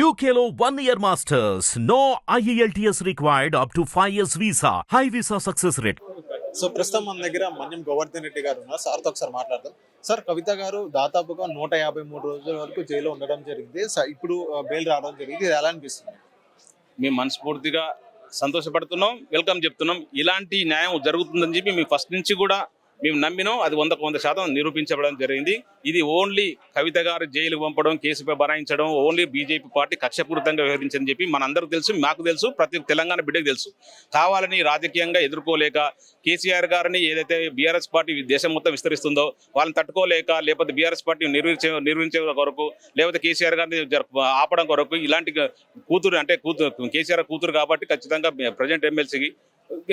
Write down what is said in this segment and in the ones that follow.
One year masters. No E IELTS required up to 5 years visa. High visa success rate. So ప్రస్తుతం మన దగ్గర మన్యం గోవర్ధన్ రెడ్డి గారు ఉన్నారు. సార్తో ఒకసారి మాట్లాడదాం. సార్ కవిత గారు దాదాపుగా నూట యాభై మూడు రోజుల వరకు జైల్లో ఉండడం జరిగింది. ఇప్పుడు బెయిల్ రావడం జరిగింది. ఇది ఎలా అనిపిస్తుంది? మేము మనస్ఫూర్తిగా సంతోషపడుతున్నాం. వెల్కమ్ చెప్తున్నాం. ఇలాంటి న్యాయం జరుగుతుందని చెప్పి మేము ఫస్ట్ నుంచి కూడా మేము నమ్మినాం. అది వందకు వంద శాతం నిరూపించబడడం జరిగింది. ఇది ఓన్లీ కవిత గారు జైలుకు పంపడం కేసుపై బరాయించడం ఓన్లీ బీజేపీ పార్టీ కక్షపూరితంగా వ్యవహరించని చెప్పి మనందరూ తెలుసు మాకు తెలుసు ప్రతి తెలంగాణ బిడ్డకు తెలుసు. కావాలని రాజకీయంగా ఎదుర్కోలేక కేసీఆర్ గారిని ఏదైతే బీఆర్ఎస్ పార్టీ దేశం మొత్తం విస్తరిస్తుందో వాళ్ళని తట్టుకోలేక లేకపోతే బీఆర్ఎస్ పార్టీ నిర్వహించే నిర్వహించే కొరకు లేకపోతే కేసీఆర్ గారిని జర- ఆపడం కొరకు ఇలాంటి కూతురు అంటే కూతురు కేసీఆర్ కూతురు కాబట్టి ఖచ్చితంగా ప్రజెంట్ ఎమ్మెల్సీకి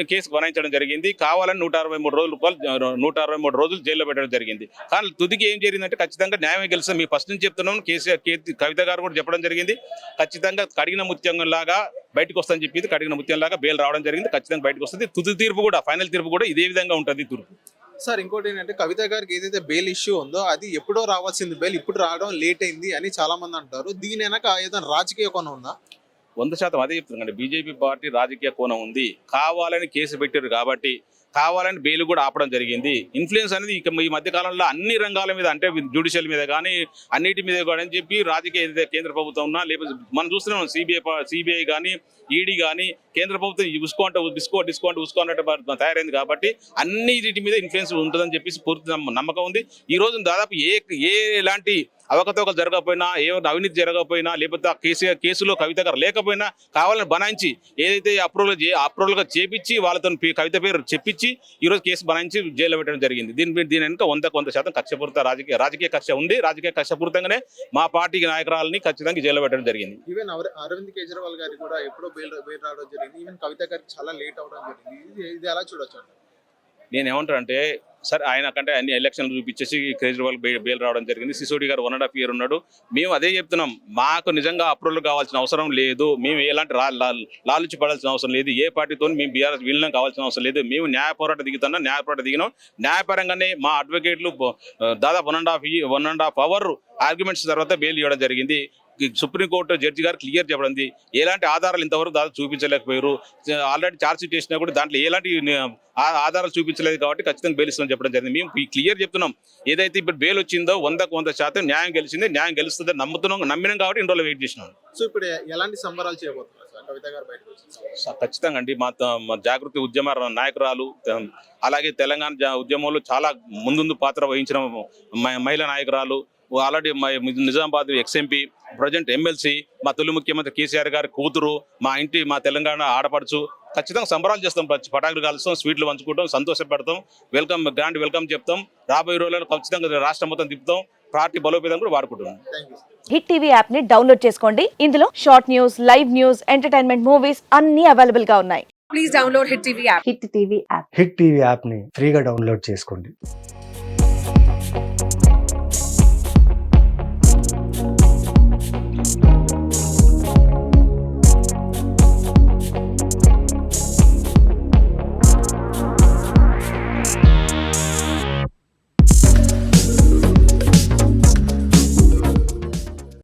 కేసు బనాయించడం జరిగింది. కావాలని నూట అరవై మూడు రోజులు రూపాయలు నూట అరవై మూడు రోజులు జైల్లో పెట్టడం జరిగింది. కానీ తుదికి ఏం జరిగింది జరిగిందంటే ఖచ్చితంగా న్యాయం గెలుస్తాం. మీ ఫస్ట్ నుంచి చెప్తున్నాం. కేసీఆర్ కే- కవిత గారు కూడా చెప్పడం జరిగింది. ఖచ్చితంగా కడిగిన ముత్యం లాగా బయటకు వస్తుందని చెప్పింది కడిగిన ముత్యం లాగా బెయిల్ రావడం జరిగింది. ఖచ్చితంగా బయటకు వస్తుంది. తుది తీర్పు కూడా ఫైనల్ తీర్పు కూడా ఇదే విధంగా ఉంటుంది తీర్పు. సార్ ఇంకోటి ఏంటంటే కవిత గారికి ఏదైతే బెయిల్ ఇష్యూ ఉందో అది ఎప్పుడో రావాల్సింది బెయిల్ ఇప్పుడు రావడం లేట్ అయింది అని చాలా మంది అంటారు. దీని వెనక ఏదైనా రాజకీయ కోణం ఉందా? వంద శాతం అదే చెప్తున్నాండి బీజేపీ పార్టీ రాజకీయ కోణం ఉంది. కావాలని కేసు పెట్టారు కాబట్టి కావాలని బెయిల్ కూడా ఆపడం జరిగింది. ఇన్ఫ్లుయెన్స్ అనేది ఇక ఈ మధ్య కాలంలో అన్ని రంగాల మీద అంటే జ్యుడిషియల్ మీద కానీ అన్నిటి మీద కూడా అని చెప్పి రాజకీయ కేంద్ర ప్రభుత్వం ఉన్నా లేకపోతే మనం చూస్తున్నాం సిబిఐ సిబిఐ కానీ ఈడీ కానీ కేంద్ర ప్రభుత్వం ఉసుకో అంటే డిస్కో డిస్కో అంటే ఉసుకో అన్నట్టు తయారైంది కాబట్టి అన్ని వీటి మీద ఇన్ఫ్లుయెన్స్ ఉంటుందని చెప్పేసి పూర్తి నమ్మ- నమ్మకం ఉంది. ఈ రోజు దాదాపు ఏ ఏ ఎలాంటి అవకతవకలు జరగకపోయినా ఏ అవినీతి జరగకపోయినా లేకపోతే ఆ కేసు కేసులో కవిత గారు లేకపోయినా కావాలని బనాయించి ఏదైతే అప్రూవల్ అప్రూవల్గా చేపించి వాళ్ళతో కవిత పేరు చెప్పించి ఈ రోజు కేసు బనాయించి జైల్లో పెట్టడం జరిగింది. దీని దీని వెనుక వంద కొంత శాతం కక్షపూరిత రాజకీయ రాజకీయ కక్ష ఉంది. రాజకీయ కక్షపూరితంగానే మా పార్టీ నాయకురాలని ఖచ్చితంగా జైల్లో పెట్టడం జరిగింది. ఈవెన్ అర- అరవింద్ కేజ్రీవాల్ గారికి కూడా ఎప్పుడో బెయిల్ బెయిల్ రావడం జరిగింది. ఈవెన్ కవిత గారికి చాలా లేట్ అవడం జరిగింది. ఇది ఎలా చూడొచ్చు అంటారు? నేను ఏమంటానంటే సరే ఆయన కంటే అన్ని ఎలక్షన్లు చూపించేసి కేజ్రీవాల్ బెయిల్ రావడం జరిగింది. సిసోడి గారు వన్ అండ్ హాఫ్ ఇయర్ ఉన్నాడు. మేము అదే చెప్తున్నాం. మాకు నిజంగా అప్రూవల్ కావాల్సిన అవసరం లేదు. మేము ఎలాంటి లాలుచి పడాల్సిన అవసరం లేదు. ఏ పార్టీతో మేము బీఆర్ఎస్ విలీనం కావాల్సిన అవసరం లేదు. మేము న్యాయ పోరాట దిగుతున్నా. న్యాయ పోరాట దిగినాం. న్యాయపరంగానే మా అడ్వకేట్లు దాదాపు one and half one and half hour arguments తర్వాత బెయిల్ ఇవ్వడం జరిగింది. సుప్రీంకోర్టు జడ్జి గారు క్లియర్ చెప్పడం ఎలాంటి ఆధారాలు ఇంతవరకు దాదాపు చూపించలేకపోయారు. ఆల్రెడీ ఛార్జ్ షీట్ చేసినా కూడా దాంట్లో ఎలాంటి ఆధారాలు చూపించలేదు కాబట్టి ఖచ్చితంగా బెయిల్ ఇస్తామని చెప్పడం జరిగింది. మేము క్లియర్ చెప్తున్నాం. ఏదైతే ఇప్పుడు బెయిల్ వచ్చిందో వందకు వంద శాతం న్యాయం గెలిచింది. న్యాయం గెలుస్తుందని నమ్ముతున్నాం నమ్మినాం కాబట్టి ఇన్ని రోజులు వెయిట్ చేసినాం. సో ఇప్పుడు ఎలాంటి సంబరాలు చేయబోతున్నారు ఖచ్చితంగా అండి. మా జాగృతి ఉద్యమ నాయకురాలు అలాగే తెలంగాణ ఉద్యమంలో చాలా ముందుందు పాత్ర వహించిన మహిళా నాయకురాలు already Nizamabad ex MP present MLC మా తొలి ముఖ్యమంత్రి కేసీఆర్ గారి కూతురు మా ఇంటి మా తెలంగాణ ఆడపడుచు ఖచ్చితంగా సంబరాలు చేస్తాం పటాకులు కాలుస్తాం స్వీట్లు పంచుకుంటాం సంతోషపడతాం. వెల్కమ్ గ్రాండ్ వెల్కమ్ చెప్తాం. రాబోయే రోజుల్లో ఖచ్చితంగా రాష్ట్రం మొత్తం తిప్పుతాం. పార్టీ బలోపేతం కూడా వాడుకుంటున్నాం హిట్ టీవీ యాప్ని డౌన్లోడ్ చేసుకోండి. ఇందులో short news live news entertainment movies అన్ని అవైలబుల్గా ఉన్నాయి. Please download Hit TV app. Hit TV app. Hit TV యాప్ని ఫ్రీగా డౌన్లోడ్ చేసుకోండి.